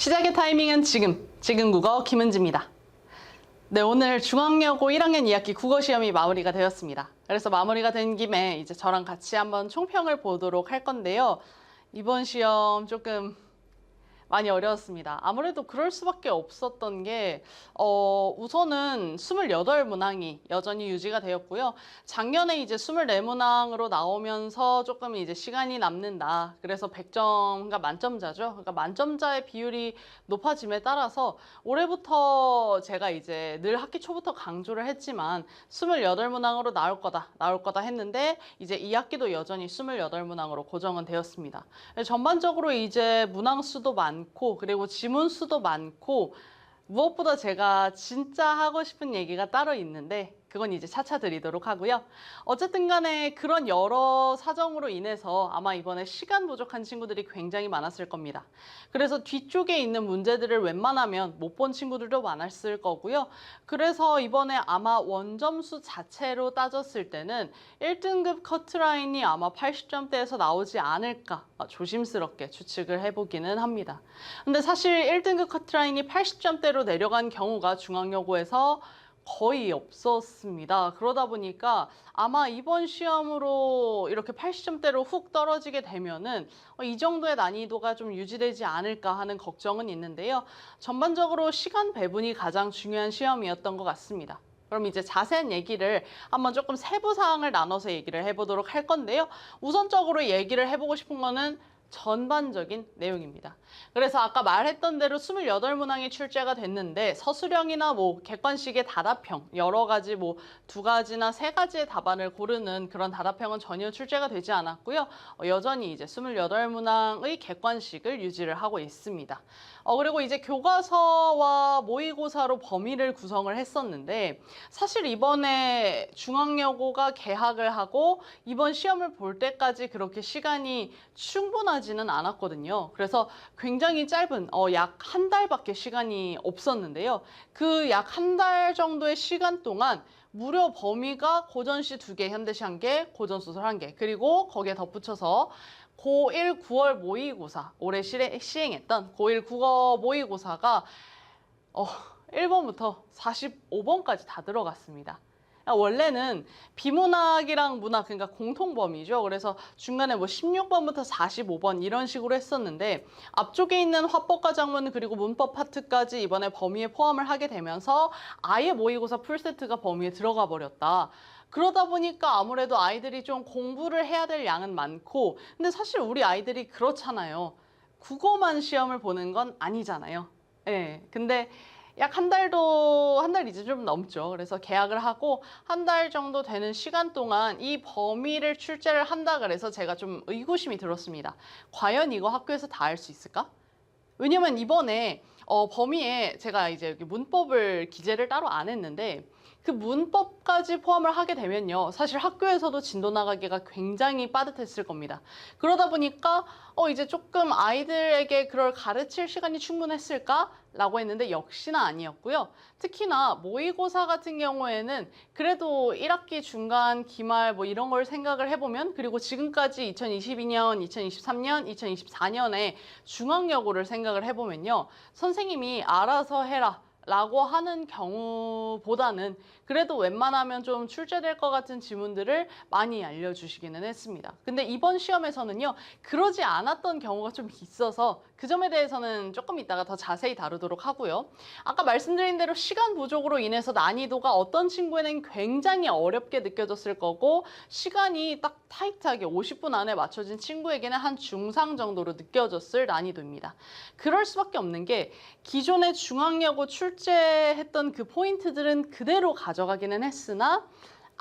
시작의 타이밍은 지금, 지금 국어 김은지입니다. 네, 오늘 중앙여고 1학년 2학기 국어 시험이 마무리가 되었습니다. 그래서 마무리가 된 김에 이제 저랑 같이 한번 총평을 보도록 할 건데요. 이번 시험 조금 많이 어려웠습니다. 아무래도 그럴 수밖에 없었던 게, 어, 우선은 28문항이 여전히 유지가 되었고요. 작년에 이제 24문항으로 나오면서 조금 이제 시간이 남는다. 그래서 100점, 그러니까 만점자죠. 그러니까 만점자의 비율이 높아짐에 따라서 올해부터 제가 이제 늘 학기 초부터 강조를 했지만 28문항으로 나올 거다, 나올 거다 했는데 이제 이 학기도 여전히 28문항으로 고정은 되었습니다. 전반적으로 이제 문항 수도 많고 그리고 지문 수도 많고 무엇보다 제가 진짜 하고 싶은 얘기가 따로 있는데 그건 이제 차차 드리도록 하고요. 어쨌든 간에 그런 여러 사정으로 인해서 아마 이번에 시간 부족한 친구들이 굉장히 많았을 겁니다. 그래서 뒤쪽에 있는 문제들을 웬만하면 못 본 친구들도 많았을 거고요. 그래서 이번에 아마 원점수 자체로 따졌을 때는 1등급 커트라인이 아마 80점대에서 나오지 않을까 조심스럽게 추측을 해보기는 합니다. 근데 사실 1등급 커트라인이 80점대로 내려간 경우가 중앙여고에서 거의 없었습니다. 그러다 보니까 아마 이번 시험으로 이렇게 80점대로 훅 떨어지게 되면은 어, 이 정도의 난이도가 좀 유지되지 않을까 하는 걱정은 있는데요. 전반적으로 시간 배분이 가장 중요한 시험이었던 것 같습니다. 그럼 이제 자세한 얘기를 한번 조금 세부 사항을 나눠서 얘기를 해보도록 할 건데요. 우선적으로 얘기를 해보고 싶은 거는 전반적인 내용입니다. 그래서 아까 말했던 대로 28문항이 출제가 됐는데 서술형이나 뭐 객관식의 다답형 여러 가지 뭐 두 가지나 세 가지의 답안을 고르는 그런 다답형은 전혀 출제가 되지 않았고요. 어, 여전히 이제 28문항의 객관식을 유지를 하고 있습니다. 어, 그리고 이제 교과서와 모의고사로 범위를 구성을 했었는데 사실 이번에 중앙여고가 개학을 하고 이번 시험을 볼 때까지 그렇게 시간이 충분하지 는 않았거든요. 그래서 굉장히 짧은 어, 약 한 달밖에 시간이 없었는데요. 그 약 한 달 정도의 시간 동안 무려 범위가 고전시 두 개, 현대시 한 개, 고전소설 한 개, 그리고 거기에 덧붙여서 고1 9월 모의고사, 올해 시행했던 고1 국어 모의고사가 어, 1번부터 45번까지 다 들어갔습니다. 원래는 비문학이랑 문학 그러니까 공통 범위죠. 그래서 중간에 뭐 16번부터 45번 이런 식으로 했었는데 앞쪽에 있는 화법과 작문 그리고 문법 파트까지 이번에 범위에 포함을 하게 되면서 아예 모의고사 풀세트가 범위에 들어가 버렸다. 그러다 보니까 아무래도 아이들이 좀 공부를 해야 될 양은 많고 근데 사실 우리 아이들이 그렇잖아요. 국어만 시험을 보는 건 아니잖아요. 예. 네, 근데 약 한 달도 한 달 이제 좀 넘죠. 그래서 계약을 하고 한 달 정도 되는 시간 동안 이 범위를 출제를 한다 그래서 제가 좀 의구심이 들었습니다. 과연 이거 학교에서 다 할 수 있을까? 왜냐면 이번에 어, 범위에 제가 이제 문법을 기재를 따로 안 했는데 그 문법까지 포함을 하게 되면요. 사실 학교에서도 진도 나가기가 굉장히 빠듯했을 겁니다. 그러다 보니까 어 이제 조금 아이들에게 그걸 가르칠 시간이 충분했을까? 라고 했는데 역시나 아니었고요. 특히나 모의고사 같은 경우에는 그래도 1학기 중간 기말 뭐 이런 걸 생각을 해보면 그리고 지금까지 2022년, 2023년, 2024년에 중앙여고를 생각을 해보면요. 선생님이 알아서 해라. 라고 하는 경우보다는 그래도 웬만하면 좀 출제될 것 같은 지문들을 많이 알려주시기는 했습니다. 근데 이번 시험에서는요, 그러지 않았던 경우가 좀 있어서 그 점에 대해서는 조금 이따가 더 자세히 다루도록 하고요. 아까 말씀드린 대로 시간 부족으로 인해서 난이도가 어떤 친구에는 굉장히 어렵게 느껴졌을 거고, 시간이 딱 타이트하게 50분 안에 맞춰진 친구에게는 한 중상 정도로 느껴졌을 난이도입니다. 그럴 수밖에 없는 게 기존의 중앙여고 출제했던 그 포인트들은 그대로 가져가기는 했으나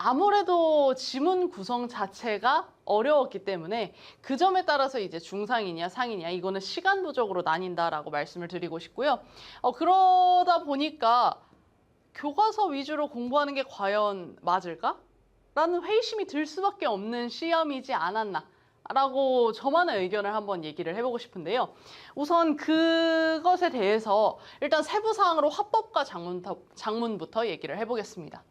아무래도 지문 구성 자체가 어려웠기 때문에 그 점에 따라서 이제 중상이냐 상이냐 이거는 시간 부족으로 나뉜다라고 말씀을 드리고 싶고요. 어, 그러다 보니까 교과서 위주로 공부하는 게 과연 맞을까? 라는 회의심이 들 수밖에 없는 시험이지 않았나. 라고 저만의 의견을 한번 얘기를 해보고 싶은데요. 우선 그것에 대해서 일단 세부사항으로 화법과 장문, 장문부터 얘기를 해보겠습니다.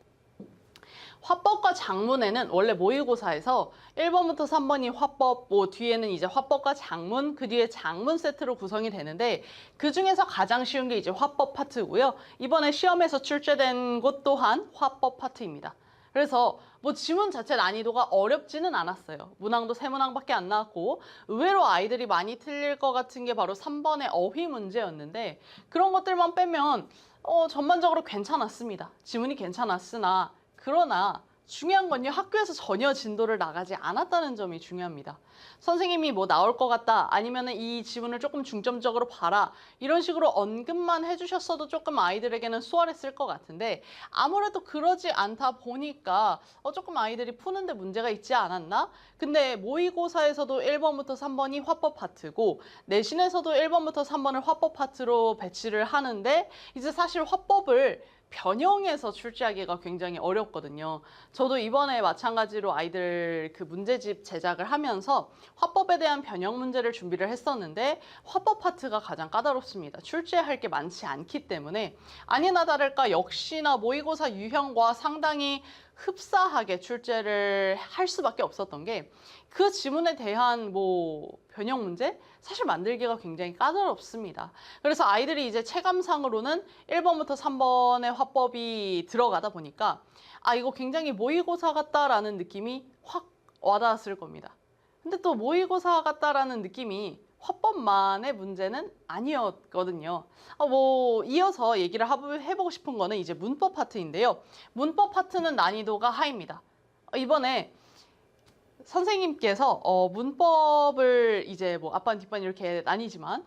화법과 장문에는 원래 모의고사에서 1번부터 3번이 화법, 뭐 뒤에는 이제 화법과 장문, 그 뒤에 장문 세트로 구성이 되는데 그 중에서 가장 쉬운 게 이제 화법 파트고요. 이번에 시험에서 출제된 것 또한 화법 파트입니다. 그래서 뭐 지문 자체 난이도가 어렵지는 않았어요. 문항도 세 문항밖에 안 나왔고 의외로 아이들이 많이 틀릴 것 같은 게 바로 3번의 어휘 문제였는데 그런 것들만 빼면 어, 전반적으로 괜찮았습니다. 지문이 괜찮았으나 그러나 중요한 건요 학교에서 전혀 진도를 나가지 않았다는 점이 중요합니다. 선생님이 뭐 나올 것 같다 아니면은 이 지문을 조금 중점적으로 봐라 이런 식으로 언급만 해주셨어도 조금 아이들에게는 수월했을 것 같은데 아무래도 그러지 않다 보니까 어, 조금 아이들이 푸는데 문제가 있지 않았나? 근데 모의고사에서도 1번부터 3번이 화법 파트고 내신에서도 1번부터 3번을 화법 파트로 배치를 하는데 이제 사실 화법을 변형해서 출제하기가 굉장히 어렵거든요. 저도 이번에 마찬가지로 아이들 그 문제집 제작을 하면서 화법에 대한 변형 문제를 준비를 했었는데 화법 파트가 가장 까다롭습니다. 출제할 게 많지 않기 때문에 아니나 다를까 역시나 모의고사 유형과 상당히 흡사하게 출제를 할 수밖에 없었던 게 그 지문에 대한 뭐 변형 문제 사실 만들기가 굉장히 까다롭습니다. 그래서 아이들이 이제 체감상으로는 1번부터 3번의 화법이 들어가다 보니까 아 이거 굉장히 모의고사 같다라는 느낌이 확 와닿았을 겁니다. 근데 또 모의고사 같다라는 느낌이 화법만의 문제는 아니었거든요. 어, 뭐 이어서 얘기를 해보고 싶은 거는 이제 문법 파트인데요. 문법 파트는 난이도가 하입니다. 어, 이번에 선생님께서 어, 문법을 이제 뭐 앞반 뒷반 이렇게 나뉘지만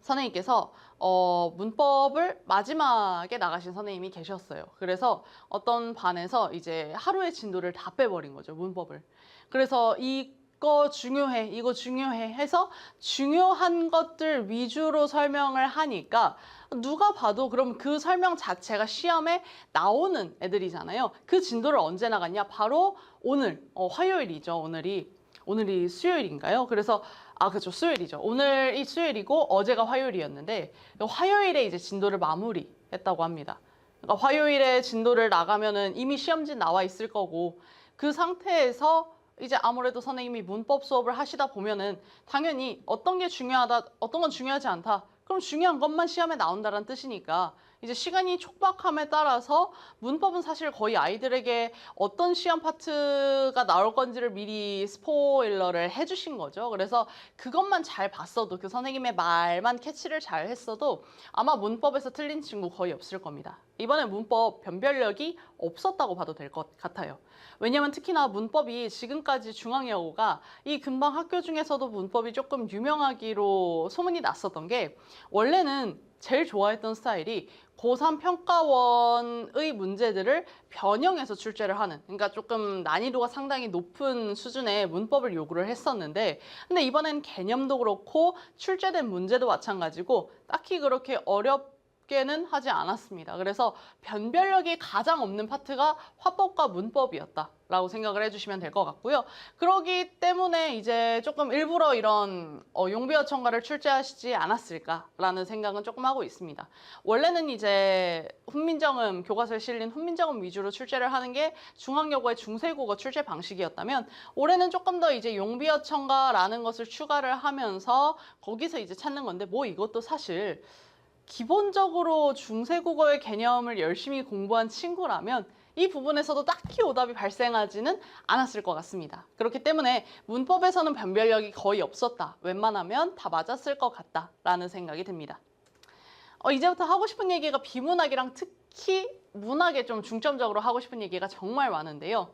선생님께서 어, 문법을 마지막에 나가신 선생님이 계셨어요. 그래서 어떤 반에서 이제 하루의 진도를 다 빼버린 거죠, 문법을. 그래서 이 거 중요해, 이거 중요해 해서 중요한 것들 위주로 설명을 하니까 누가 봐도 그럼 그 설명 자체가 시험에 나오는 애들이잖아요. 그 진도를 언제 나갔냐? 바로 오늘, 어, 화요일이죠, 오늘이. 오늘이 수요일인가요? 그래서 아 그렇죠 수요일이죠. 오늘이 수요일이고 어제가 화요일이었는데 화요일에 이제 진도를 마무리했다고 합니다. 그러니까 화요일에 진도를 나가면은 이미 시험지 나와 있을 거고 그 상태에서 이제 아무래도 선생님이 문법 수업을 하시다 보면은 당연히 어떤 게 중요하다, 어떤 건 중요하지 않다. 그럼 중요한 것만 시험에 나온다는 뜻이니까 이제 시간이 촉박함에 따라서 문법은 사실 거의 아이들에게 어떤 시험 파트가 나올 건지를 미리 스포일러를 해주신 거죠. 그래서 그것만 잘 봤어도 그 선생님의 말만 캐치를 잘 했어도 아마 문법에서 틀린 친구 거의 없을 겁니다. 이번에 문법 변별력이 없었다고 봐도 될 것 같아요. 왜냐면 특히나 문법이 지금까지 중앙여고가 이 근방 학교 중에서도 문법이 조금 유명하기로 소문이 났었던 게 원래는 제일 좋아했던 스타일이 고3 평가원의 문제들을 변형해서 출제를 하는 그러니까 조금 난이도가 상당히 높은 수준의 문법을 요구를 했었는데 근데 이번엔 개념도 그렇고 출제된 문제도 마찬가지고 딱히 그렇게 어렵 게는 하지 않았습니다. 그래서 변별력이 가장 없는 파트가 화법과 문법이었다 라고 생각을 해주시면 될 것 같고요. 그러기 때문에 이제 조금 일부러 이런 어, 용비어 첨가를 출제하시지 않았을까라는 생각은 조금 하고 있습니다. 원래는 이제 훈민정음 교과서에 실린 훈민정음 위주로 출제를 하는 게 중앙여고의 중세국어 출제 방식이었다면 올해는 조금 더 이제 용비어 첨가라는 것을 추가를 하면서 거기서 이제 찾는 건데 뭐 이것도 사실 기본적으로 중세국어의 개념을 열심히 공부한 친구라면 이 부분에서도 딱히 오답이 발생하지는 않았을 것 같습니다. 그렇기 때문에 문법에서는 변별력이 거의 없었다. 웬만하면 다 맞았을 것 같다라는 생각이 듭니다. 어, 이제부터 하고 싶은 얘기가 비문학이랑 특히 문학에 좀 중점적으로 하고 싶은 얘기가 정말 많은데요.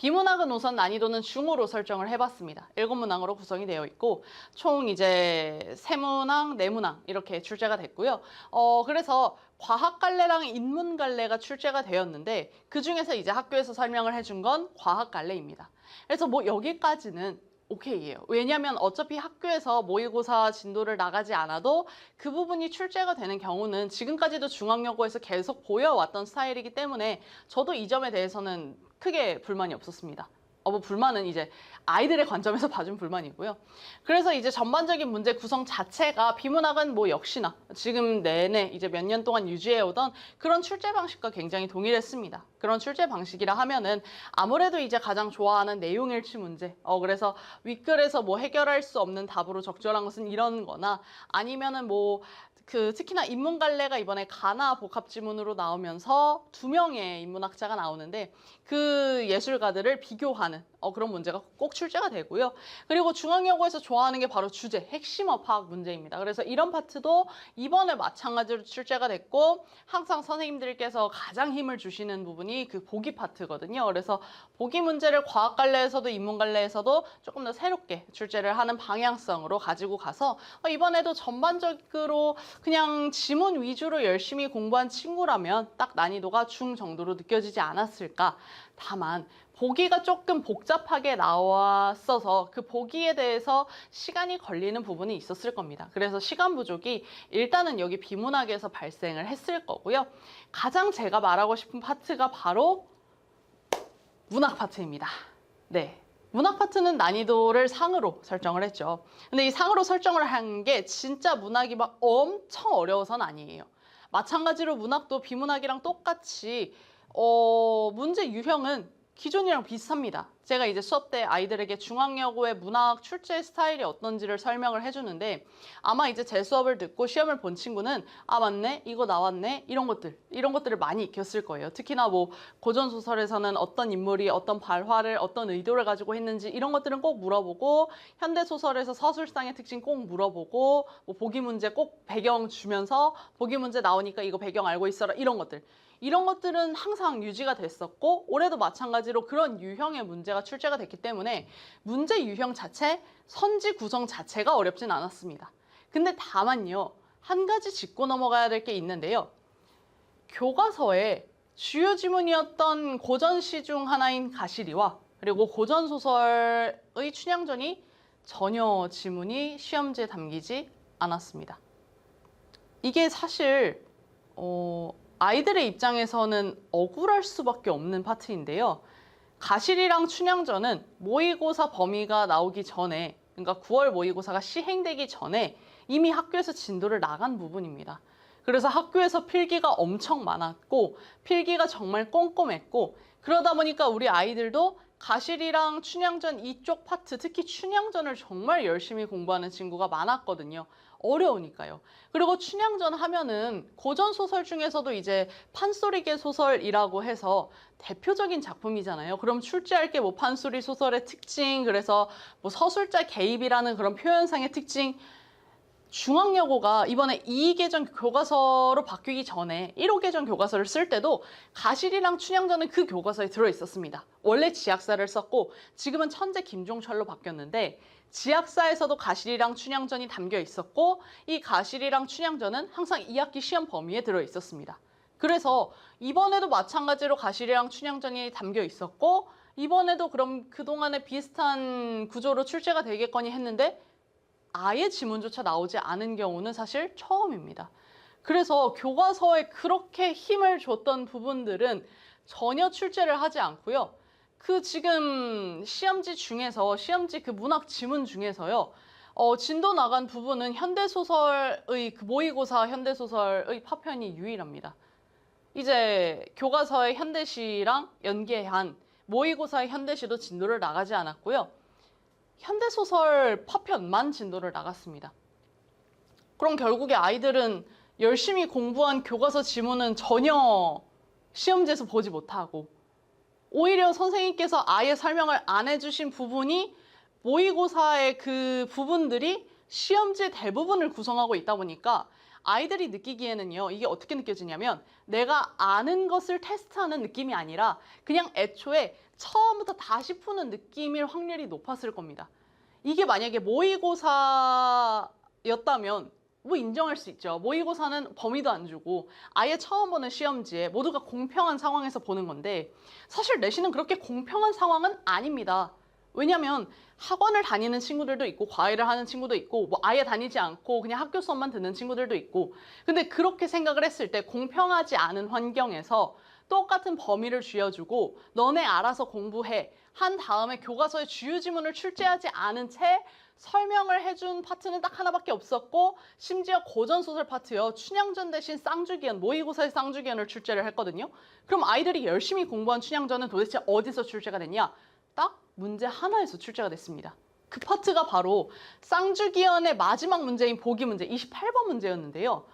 비문학은 우선 난이도는 중으로 설정을 해봤습니다. 일곱 문항으로 구성이 되어 있고 총 이제 세 문항, 네 문항 이렇게 출제가 됐고요. 어 그래서 과학 갈래랑 인문 갈래가 출제가 되었는데 그 중에서 이제 학교에서 설명을 해준 건 과학 갈래입니다. 그래서 뭐 여기까지는 오케이예요. 왜냐하면 어차피 학교에서 모의고사 진도를 나가지 않아도 그 부분이 출제가 되는 경우는 지금까지도 중앙여고에서 계속 보여왔던 스타일이기 때문에 저도 이 점에 대해서는 크게 불만이 없었습니다. 어, 뭐 불만은 이제 아이들의 관점에서 봐준 불만이고요. 그래서 이제 전반적인 문제 구성 자체가 비문학은 뭐 역시나 지금 내내 이제 몇 년 동안 유지해오던 그런 출제 방식과 굉장히 동일했습니다. 그런 출제 방식이라 하면은 아무래도 이제 가장 좋아하는 내용일치 문제. 어, 그래서 윗글에서 뭐 해결할 수 없는 답으로 적절한 것은 이런 거나 아니면은 뭐 그 특히나 인문갈래가 이번에 가나 복합 지문으로 나오면서 두 명의 인문학자가 나오는데 그 예술가들을 비교하는 어, 그런 문제가 꼭 출제가 되고요. 그리고 중앙여고에서 좋아하는 게 바로 주제, 핵심어 파악 문제입니다. 그래서 이런 파트도 이번에 마찬가지로 출제가 됐고 항상 선생님들께서 가장 힘을 주시는 부분이 그 보기 파트거든요. 그래서 보기 문제를 과학갈래에서도 인문갈래에서도 조금 더 새롭게 출제를 하는 방향성으로 가지고 가서 어, 이번에도 전반적으로 그냥 지문 위주로 열심히 공부한 친구라면 딱 난이도가 중 정도로 느껴지지 않았을까. 다만 보기가 조금 복잡하게 나왔어서 그 보기에 대해서 시간이 걸리는 부분이 있었을 겁니다. 그래서 시간 부족이 일단은 여기 비문학에서 발생을 했을 거고요. 가장 제가 말하고 싶은 파트가 바로 문학 파트입니다. 네. 문학 파트는 난이도를 상으로 설정을 했죠. 근데 이 상으로 설정을 한 게 진짜 문학이 막 엄청 어려워서는 아니에요. 마찬가지로 문학도 비문학이랑 똑같이 어, 문제 유형은 기존이랑 비슷합니다. 제가 이제 수업 때 아이들에게 중앙여고의 문학 출제 스타일이 어떤지를 설명을 해주는데 아마 이제 제 수업을 듣고 시험을 본 친구는 아 맞네 이거 나왔네 이런 것들 이런 것들을 많이 익혔을 거예요. 특히나 뭐 고전 소설에서는 어떤 인물이 어떤 발화를 어떤 의도를 가지고 했는지 이런 것들은 꼭 물어보고 현대 소설에서 서술상의 특징 꼭 물어보고 뭐 보기 문제 꼭 배경 주면서 보기 문제 나오니까 이거 배경 알고 있어라 이런 것들 이런 것들은 항상 유지가 됐었고 올해도 마찬가지로 그런 유형의 문제가 출제가 됐기 때문에 문제 유형 자체, 선지 구성 자체가 어렵진 않았습니다. 근데 다만요. 한 가지 짚고 넘어가야 될 게 있는데요. 교과서에 주요 지문이었던 고전시 중 하나인 가시리와 그리고 고전 소설의 춘향전이 전혀 지문이 시험지에 담기지 않았습니다. 이게 사실 어, 아이들의 입장에서는 억울할 수밖에 없는 파트인데요. 가실이랑 춘향전은 모의고사 범위가 나오기 전에, 그러니까 9월 모의고사가 시행되기 전에 이미 학교에서 진도를 나간 부분입니다. 그래서 학교에서 필기가 엄청 많았고, 필기가 정말 꼼꼼했고, 그러다 보니까 우리 아이들도 가실이랑 춘향전 이쪽 파트, 특히 춘향전을 정말 열심히 공부하는 친구가 많았거든요. 어려우니까요. 그리고 춘향전 하면은 고전 소설 중에서도 이제 판소리계 소설이라고 해서 대표적인 작품이잖아요. 그럼 출제할 게 뭐 판소리 소설의 특징, 그래서 뭐 서술자 개입이라는 그런 표현상의 특징, 중앙여고가 이번에 2개전 교과서로 바뀌기 전에 1호 개전 교과서를 쓸 때도 가실이랑 춘향전은 그 교과서에 들어 있었습니다. 원래 지약사를 썼고 지금은 천재 김종철로 바뀌었는데 지약사에서도 가실이랑 춘향전이 담겨 있었고 이 가실이랑 춘향전은 항상 2학기 시험 범위에 들어 있었습니다. 그래서 이번에도 마찬가지로 가실이랑 춘향전이 담겨 있었고 이번에도 그럼 그동안에 비슷한 구조로 출제가 되겠거니 했는데 아예 지문조차 나오지 않은 경우는 사실 처음입니다. 그래서 교과서에 그렇게 힘을 줬던 부분들은 전혀 출제를 하지 않고요. 그 지금 시험지 중에서 시험지 그 문학 지문 중에서요. 어, 진도 나간 부분은 현대소설의 그 모의고사 현대소설의 파편이 유일합니다. 이제 교과서의 현대시랑 연계한 모의고사의 현대시도 진도를 나가지 않았고요. 현대소설 파편만 진도를 나갔습니다. 그럼 결국에 아이들은 열심히 공부한 교과서 지문은 전혀 시험지에서 보지 못하고 오히려 선생님께서 아예 설명을 안 해주신 부분이 모의고사의 그 부분들이 시험지 대부분을 구성하고 있다 보니까 아이들이 느끼기에는요, 이게 어떻게 느껴지냐면 내가 아는 것을 테스트하는 느낌이 아니라 그냥 애초에 처음부터 다시 푸는 느낌일 확률이 높았을 겁니다. 이게 만약에 모의고사였다면 뭐 인정할 수 있죠. 모의고사는 범위도 안 주고 아예 처음 보는 시험지에 모두가 공평한 상황에서 보는 건데 사실 내신은 그렇게 공평한 상황은 아닙니다. 왜냐면 학원을 다니는 친구들도 있고 과외를 하는 친구도 있고 뭐 아예 다니지 않고 그냥 학교 수업만 듣는 친구들도 있고 근데 그렇게 생각을 했을 때 공평하지 않은 환경에서 똑같은 범위를 쥐어주고 너네 알아서 공부해 한 다음에 교과서의 주요 지문을 출제하지 않은 채 설명을 해준 파트는 딱 하나밖에 없었고 심지어 고전 소설 파트요 춘향전 대신 쌍주기현 모의고사의 쌍주기현을 출제를 했거든요. 그럼 아이들이 열심히 공부한 춘향전은 도대체 어디서 출제가 됐냐? 딱 문제 하나에서 출제가 됐습니다. 그 파트가 바로 쌍주기현의 마지막 문제인 보기 문제 28번 문제였는데요.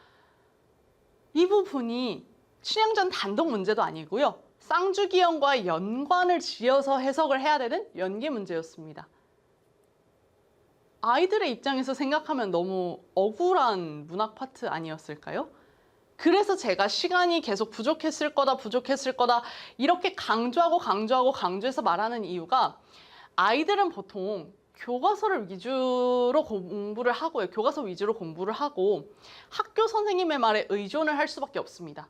이 부분이 춘향전 단독 문제도 아니고요. 쌍주기현과 연관을 지어서 해석을 해야 되는 연계 문제였습니다. 아이들의 입장에서 생각하면 너무 억울한 문학 파트 아니었을까요? 그래서 제가 시간이 계속 부족했을 거다, 부족했을 거다, 이렇게 강조하고 강조하고 강조해서 말하는 이유가 아이들은 보통 교과서를 위주로 공부를 하고요. 교과서 위주로 공부를 하고 학교 선생님의 말에 의존을 할 수밖에 없습니다.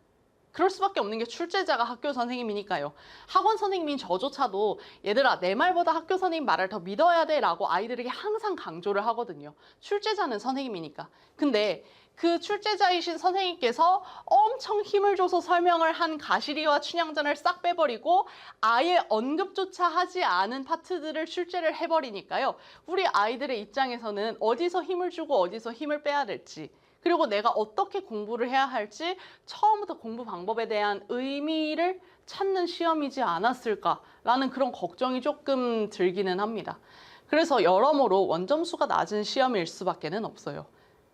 그럴 수밖에 없는 게 출제자가 학교 선생님이니까요. 학원 선생님인 저조차도 얘들아 내 말보다 학교 선생님 말을 더 믿어야 돼 라고 아이들에게 항상 강조를 하거든요. 출제자는 선생님이니까. 근데 그 출제자이신 선생님께서 엄청 힘을 줘서 설명을 한 가시리와 춘향전을 싹 빼버리고 아예 언급조차 하지 않은 파트들을 출제를 해버리니까요. 우리 아이들의 입장에서는 어디서 힘을 주고 어디서 힘을 빼야 될지 그리고 내가 어떻게 공부를 해야 할지 처음부터 공부 방법에 대한 의미를 찾는 시험이지 않았을까라는 그런 걱정이 조금 들기는 합니다. 그래서 여러모로 원점수가 낮은 시험일 수밖에는 없어요.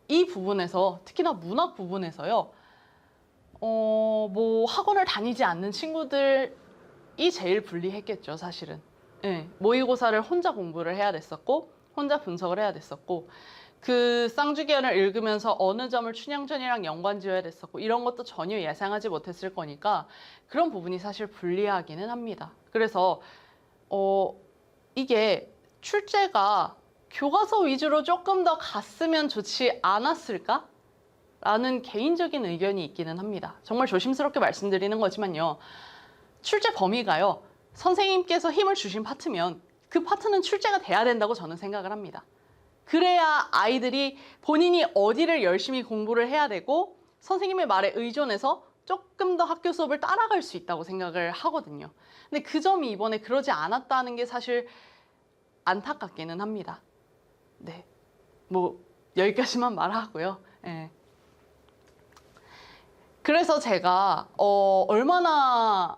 이 부분에서 특히나 문학 부분에서요. 어, 뭐 학원을 다니지 않는 친구들이 제일 불리했겠죠, 사실은. 예, 모의고사를 혼자 공부를 해야 됐었고 혼자 분석을 해야 됐었고 그 쌍주기현을 읽으면서 어느 점을 춘향전이랑 연관 지어야 됐었고 이런 것도 전혀 예상하지 못했을 거니까 그런 부분이 사실 불리하기는 합니다. 그래서 어 이게 출제가 교과서 위주로 조금 더 갔으면 좋지 않았을까? 라는 개인적인 의견이 있기는 합니다. 정말 조심스럽게 말씀드리는 거지만요. 출제 범위가요. 선생님께서 힘을 주신 파트면 그 파트는 출제가 돼야 된다고 저는 생각을 합니다. 그래야 아이들이 본인이 어디를 열심히 공부를 해야 되고 선생님의 말에 의존해서 조금 더 학교 수업을 따라갈 수 있다고 생각을 하거든요. 근데 그 점이 이번에 그러지 않았다는 게 사실 안타깝기는 합니다. 네. 뭐, 여기까지만 말하고요. 예. 그래서 제가, 어, 얼마나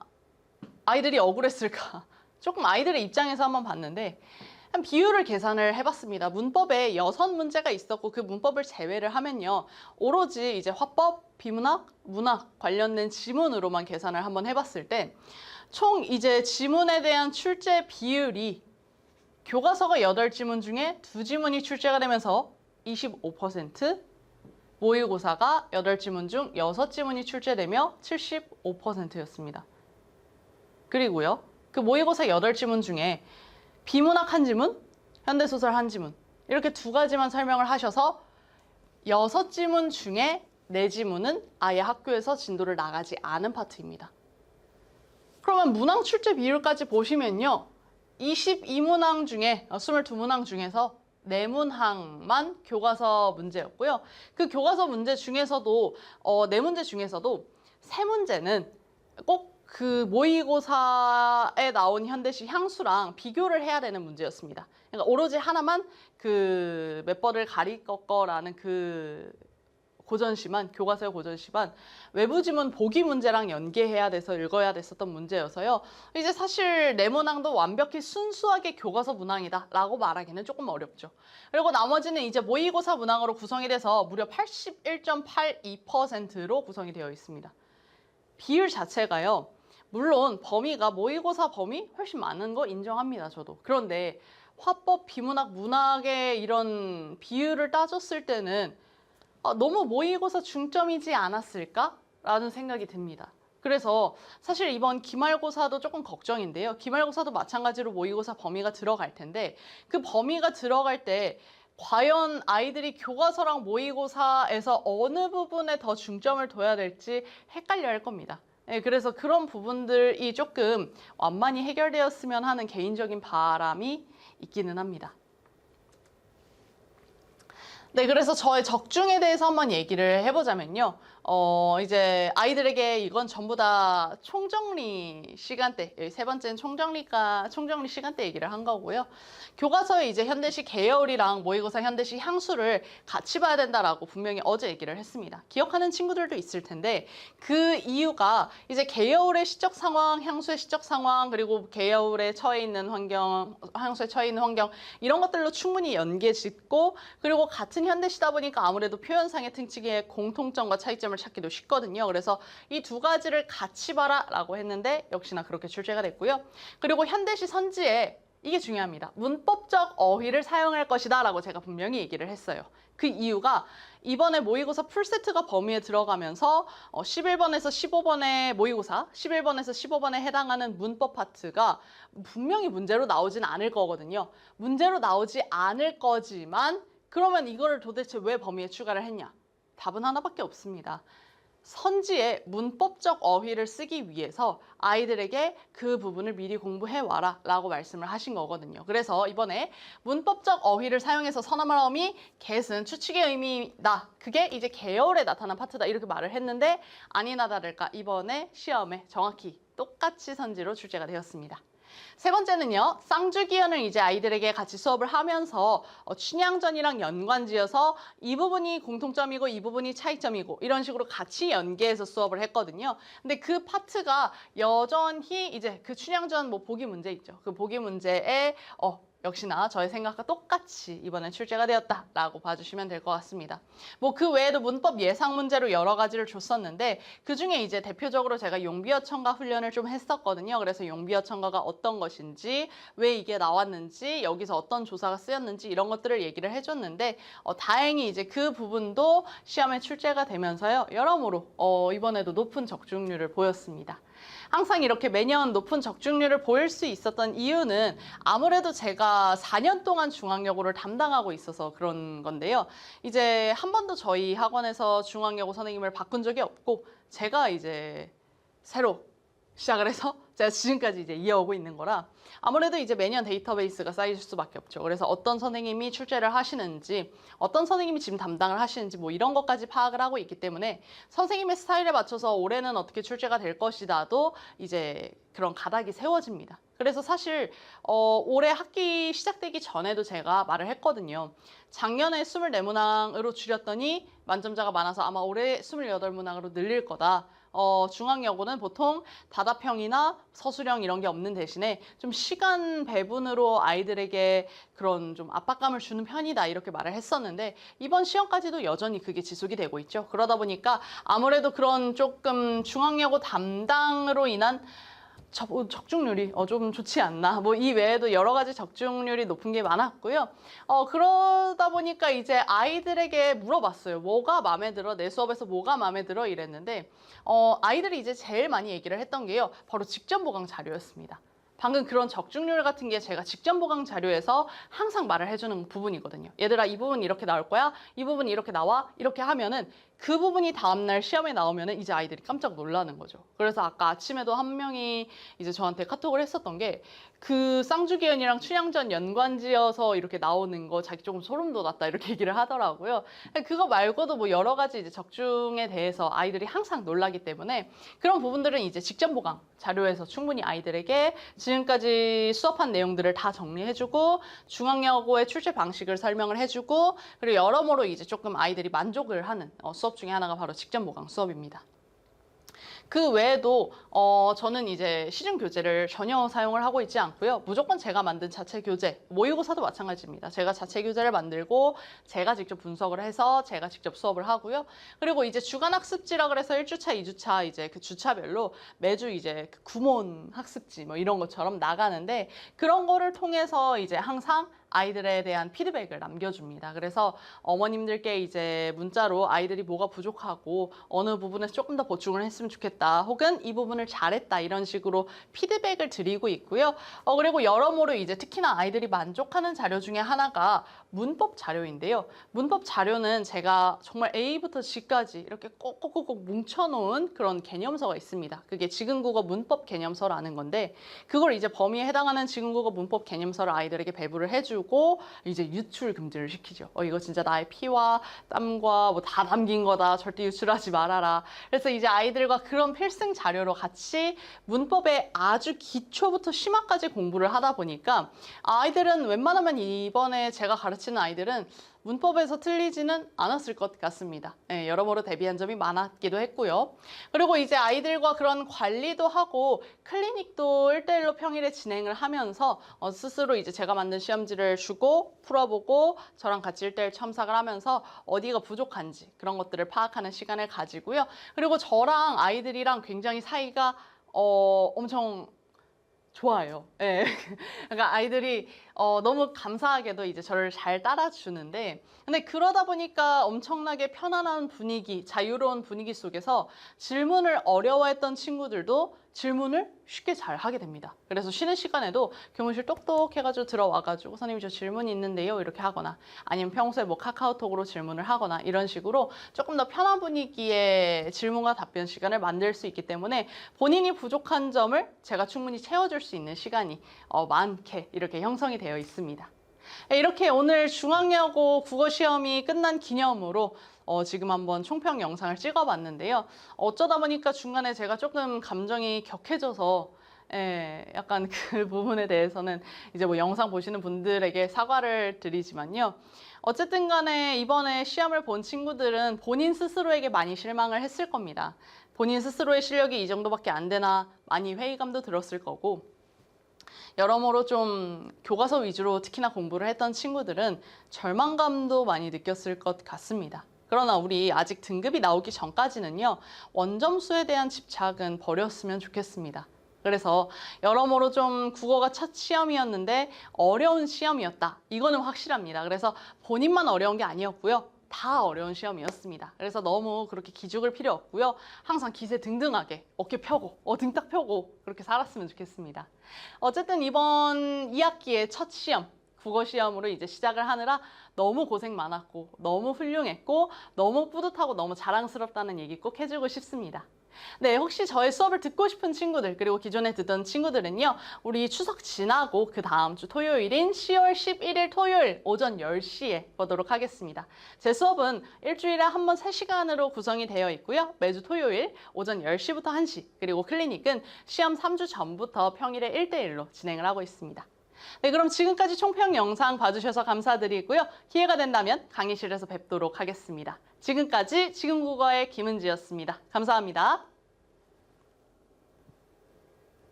아이들이 억울했을까. 조금 아이들의 입장에서 한번 봤는데, 한 비율을 계산을 해봤습니다. 문법에 여섯 문제가 있었고 그 문법을 제외를 하면요. 오로지 이제 화법, 비문학, 문학 관련된 지문으로만 계산을 한번 해봤을 때 총 이제 지문에 대한 출제 비율이 교과서가 8지문 중에 두 지문이 출제가 되면서 25%, 모의고사가 8지문 중 6지문이 출제되며 75%였습니다. 그리고요. 그 모의고사 8지문 중에 비문학 한 지문, 현대소설 한 지문 이렇게 두 가지만 설명을 하셔서 여섯 지문 중에 네 지문은 아예 학교에서 진도를 나가지 않은 파트입니다. 그러면 문항 출제 비율까지 보시면요. 22문항 중에, 22문항 중에서 4문항만 교과서 문제였고요. 그 교과서 문제 중에서도, 어, 4문제 중에서도 3문제는 꼭 그 모의고사에 나온 현대시 향수랑 비교를 해야 되는 문제였습니다. 그러니까 오로지 하나만 그 몇 번을 가리꺾어라는 그 고전시만 교과서의 고전시만 외부 지문 보기 문제랑 연계해야 돼서 읽어야 됐었던 문제여서요. 이제 사실 내 문항도 완벽히 순수하게 교과서 문항이다 라고 말하기는 조금 어렵죠. 그리고 나머지는 이제 모의고사 문항으로 구성이 돼서 무려 81.82%로 구성이 되어 있습니다. 비율 자체가요. 물론 범위가 모의고사 범위 훨씬 많은 거 인정합니다. 저도. 그런데 화법, 비문학, 문학의 이런 비율을 따졌을 때는 아, 너무 모의고사 중점이지 않았을까? 라는 생각이 듭니다. 그래서 사실 이번 기말고사도 조금 걱정인데요. 기말고사도 마찬가지로 모의고사 범위가 들어갈 텐데 그 범위가 들어갈 때 과연 아이들이 교과서랑 모의고사에서 어느 부분에 더 중점을 둬야 될지 헷갈려 할 겁니다. 네, 그래서 그런 부분들이 조금 완만히 해결되었으면 하는 개인적인 바람이 있기는 합니다. 네, 그래서 저의 적중에 대해서 한번 얘기를 해보자면요. 어, 이제 아이들에게 이건 전부 다 총정리 시간대, 여기 세 번째는 총정리가, 총정리 시간대 얘기를 한 거고요. 교과서에 이제 현대시 계열이랑 모의고사 현대시 향수를 같이 봐야 된다라고 분명히 어제 얘기를 했습니다. 기억하는 친구들도 있을 텐데 그 이유가 이제 계열의 시적 상황, 향수의 시적 상황, 그리고 계열에 처해 있는 환경, 향수에 처해 있는 환경 이런 것들로 충분히 연계 짓고 그리고 같은 현대시다 보니까 아무래도 표현상의 특징의 공통점과 차이점을 찾기도 쉽거든요. 그래서 이 두 가지를 같이 봐라라고 했는데 역시나 그렇게 출제가 됐고요. 그리고 현대시 선지에 이게 중요합니다. 문법적 어휘를 사용할 것이다 라고 제가 분명히 얘기를 했어요. 그 이유가 이번에 모의고사 풀세트가 범위에 들어가면서 어, 11번에서 15번의 모의고사, 11번에서 15번에 해당하는 문법 파트가 분명히 문제로 나오진 않을 거거든요. 문제로 나오지 않을 거지만 그러면 이거를 도대체 왜 범위에 추가를 했냐? 답은 하나밖에 없습니다. 선지에 문법적 어휘를 쓰기 위해서 아이들에게 그 부분을 미리 공부해 와라 라고 말씀을 하신 거거든요. 그래서 이번에 문법적 어휘를 사용해서 선언함이 get은 추측의 의미다. 그게 이제 계열에 나타난 파트다. 이렇게 말을 했는데 아니나 다를까 이번에 시험에 정확히 똑같이 선지로 출제가 되었습니다. 세 번째는요, 쌍주기현을 이제 아이들에게 같이 수업을 하면서 어, 춘향전이랑 연관지어서 이 부분이 공통점이고 이 부분이 차이점이고 이런 식으로 같이 연계해서 수업을 했거든요. 근데 그 파트가 여전히 이제 그 춘향전 뭐 보기 문제 있죠. 그 보기 문제에 어, 역시나 저의 생각과 똑같이 이번에 출제가 되었다라고 봐주시면 될 것 같습니다. 뭐 그 외에도 문법 예상 문제로 여러 가지를 줬었는데 그 중에 이제 대표적으로 제가 용비어 첨가 훈련을 좀 했었거든요. 그래서 용비어 첨가가 어떤 것인지 왜 이게 나왔는지 여기서 어떤 조사가 쓰였는지 이런 것들을 얘기를 해줬는데 어, 다행히 이제 그 부분도 시험에 출제가 되면서요. 여러모로 어, 이번에도 높은 적중률을 보였습니다. 항상 이렇게 매년 높은 적중률을 보일 수 있었던 이유는 아무래도 제가 4년 동안 중앙여고를 담당하고 있어서 그런 건데요. 이제 한 번도 저희 학원에서 중앙여고 선생님을 바꾼 적이 없고 제가 이제 새로 시작을 해서 제가 지금까지 이제 이어오고 있는 거라 아무래도 이제 매년 데이터베이스가 쌓일 수밖에 없죠. 그래서 어떤 선생님이 출제를 하시는지, 어떤 선생님이 지금 담당을 하시는지 뭐 이런 것까지 파악을 하고 있기 때문에 선생님의 스타일에 맞춰서 올해는 어떻게 출제가 될 것이다도 이제 그런 가닥이 세워집니다. 그래서 사실 어, 올해 학기 시작되기 전에도 제가 말을 했거든요. 작년에 24문항으로 줄였더니 만점자가 많아서 아마 올해 28문항으로 늘릴 거다. 어, 중앙여고는 보통 다답형이나 서술형 이런 게 없는 대신에 좀 시간 배분으로 아이들에게 그런 좀 압박감을 주는 편이다 이렇게 말을 했었는데 이번 시험까지도 여전히 그게 지속이 되고 있죠. 그러다 보니까 아무래도 그런 조금 중앙여고 담당으로 인한 적- 적중률이 어, 좀 좋지 않나. 뭐 이 외에도 여러 가지 적중률이 높은 게 많았고요. 어, 그러다 보니까 이제 아이들에게 물어봤어요. 뭐가 마음에 들어? 내 수업에서 뭐가 마음에 들어? 이랬는데 어, 아이들이 이제 제일 많이 얘기를 했던 게요. 바로 직전 보강 자료였습니다. 방금 그런 적중률 같은 게 제가 직전 보강 자료에서 항상 말을 해주는 부분이거든요. 얘들아 이 부분 이렇게 나올 거야. 이 부분 이렇게 나와. 이렇게 하면은 그 부분이 다음날 시험에 나오면은 이제 아이들이 깜짝 놀라는 거죠. 그래서 아까 아침에도 한 명이 이제 저한테 카톡을 했었던 게 그 쌍주기현이랑 춘향전 연관지어서 이렇게 나오는 거 자기 조금 소름 돋았다 이렇게 얘기를 하더라고요. 그거 말고도 뭐 여러 가지 이제 적중에 대해서 아이들이 항상 놀라기 때문에 그런 부분들은 이제 직전 보강 자료에서 충분히 아이들에게 지금까지 수업한 내용들을 다 정리해주고 중앙여고의 출제 방식을 설명을 해주고 그리고 여러모로 이제 조금 아이들이 만족을 하는 어, 수업 중에 하나가 바로 직전 보강 수업입니다. 그 외에도 어, 저는 이제 시중 교재를 전혀 사용을 하고 있지 않고요. 무조건 제가 만든 자체 교재, 모의고사도 마찬가지입니다. 제가 자체 교재를 만들고 제가 직접 분석을 해서 제가 직접 수업을 하고요. 그리고 이제 주간 학습지라 그래서 1주차, 2주차 이제 그 주차별로 매주 이제 그 구몬 학습지 뭐 이런 것처럼 나가는데 그런 거를 통해서 이제 항상 아이들에 대한 피드백을 남겨줍니다. 그래서 어머님들께 이제 문자로 아이들이 뭐가 부족하고 어느 부분에서 조금 더 보충을 했으면 좋겠다. 혹은 이 부분을 잘했다. 이런 식으로 피드백을 드리고 있고요. 어, 그리고 여러모로 이제 특히나 아이들이 만족하는 자료 중에 하나가 문법 자료인데요. 문법 자료는 제가 정말 A부터 G까지 이렇게 꼭꼭꼭꼭 뭉쳐놓은 그런 개념서가 있습니다. 그게 지금국어 문법 개념서라는 건데 그걸 이제 범위에 해당하는 지금국어 문법 개념서를 아이들에게 배부를 해주고 해주고 이제 유출 금지를 시키죠. 어, 이거 진짜 나의 피와 땀과 뭐 다 담긴 거다. 절대 유출하지 말아라. 그래서 이제 아이들과 그런 필승 자료로 같이 문법의 아주 기초부터 심화까지 공부를 하다 보니까 아이들은 웬만하면 이번에 제가 가르치는 아이들은 문법에서 틀리지는 않았을 것 같습니다. 예, 여러모로 대비한 점이 많았기도 했고요. 그리고 이제 아이들과 그런 관리도 하고 클리닉도 1대1로 평일에 진행을 하면서 어, 스스로 이제 제가 만든 시험지를 주고 풀어보고 저랑 같이 1대1 첨삭을 하면서 어디가 부족한지 그런 것들을 파악하는 시간을 가지고요. 그리고 저랑 아이들이랑 굉장히 사이가 어, 엄청 좋아요. 예. 그러니까 아이들이 어, 너무 감사하게도 이제 저를 잘 따라주는데, 근데 그러다 보니까 엄청나게 편안한 분위기, 자유로운 분위기 속에서 질문을 어려워했던 친구들도 질문을 쉽게 잘 하게 됩니다. 그래서 쉬는 시간에도 교무실 똑똑해가지고 들어와가지고 선생님 저 질문이 있는데요 이렇게 하거나 아니면 평소에 뭐 카카오톡으로 질문을 하거나 이런 식으로 조금 더 편한 분위기의 질문과 답변 시간을 만들 수 있기 때문에 본인이 부족한 점을 제가 충분히 채워줄 수 있는 시간이 어, 많게 이렇게 형성이 되어 있습니다. 네, 이렇게 오늘 중학여고 국어 시험이 끝난 기념으로 어, 지금 한번 총평 영상을 찍어봤는데요. 어쩌다 보니까 중간에 제가 조금 감정이 격해져서 예, 약간 그 부분에 대해서는 이제 뭐 영상 보시는 분들에게 사과를 드리지만요. 어쨌든 간에 이번에 시험을 본 친구들은 본인 스스로에게 많이 실망을 했을 겁니다. 본인 스스로의 실력이 이 정도밖에 안 되나 많이 회의감도 들었을 거고 여러모로 좀 교과서 위주로 특히나 공부를 했던 친구들은 절망감도 많이 느꼈을 것 같습니다. 그러나 우리 아직 등급이 나오기 전까지는요, 원점수에 대한 집착은 버렸으면 좋겠습니다. 그래서 여러모로 좀 국어가 첫 시험이었는데 어려운 시험이었다. 이거는 확실합니다. 그래서 본인만 어려운 게 아니었고요. 다 어려운 시험이었습니다. 그래서 너무 그렇게 기죽을 필요 없고요. 항상 기세 등등하게 어깨 펴고, 어, 등 딱 펴고 그렇게 살았으면 좋겠습니다. 어쨌든 이번 2학기의 첫 시험, 국어 시험으로 이제 시작을 하느라 너무 고생 많았고, 너무 훌륭했고, 너무 뿌듯하고 너무 자랑스럽다는 얘기 꼭 해주고 싶습니다. 네, 혹시 저의 수업을 듣고 싶은 친구들, 그리고 기존에 듣던 친구들은요, 우리 추석 지나고 그 다음 주 토요일인 10월 11일 토요일 오전 10시에 보도록 하겠습니다. 제 수업은 일주일에 한 번 3시간으로 구성이 되어 있고요. 매주 토요일 오전 10시부터 1시, 그리고 클리닉은 시험 3주 전부터 평일에 1대1로 진행을 하고 있습니다. 네, 그럼 지금까지 총평 영상 봐주셔서 감사드리고요. 기회가 된다면 강의실에서 뵙도록 하겠습니다. 지금까지 지금국어의 김은지였습니다. 감사합니다.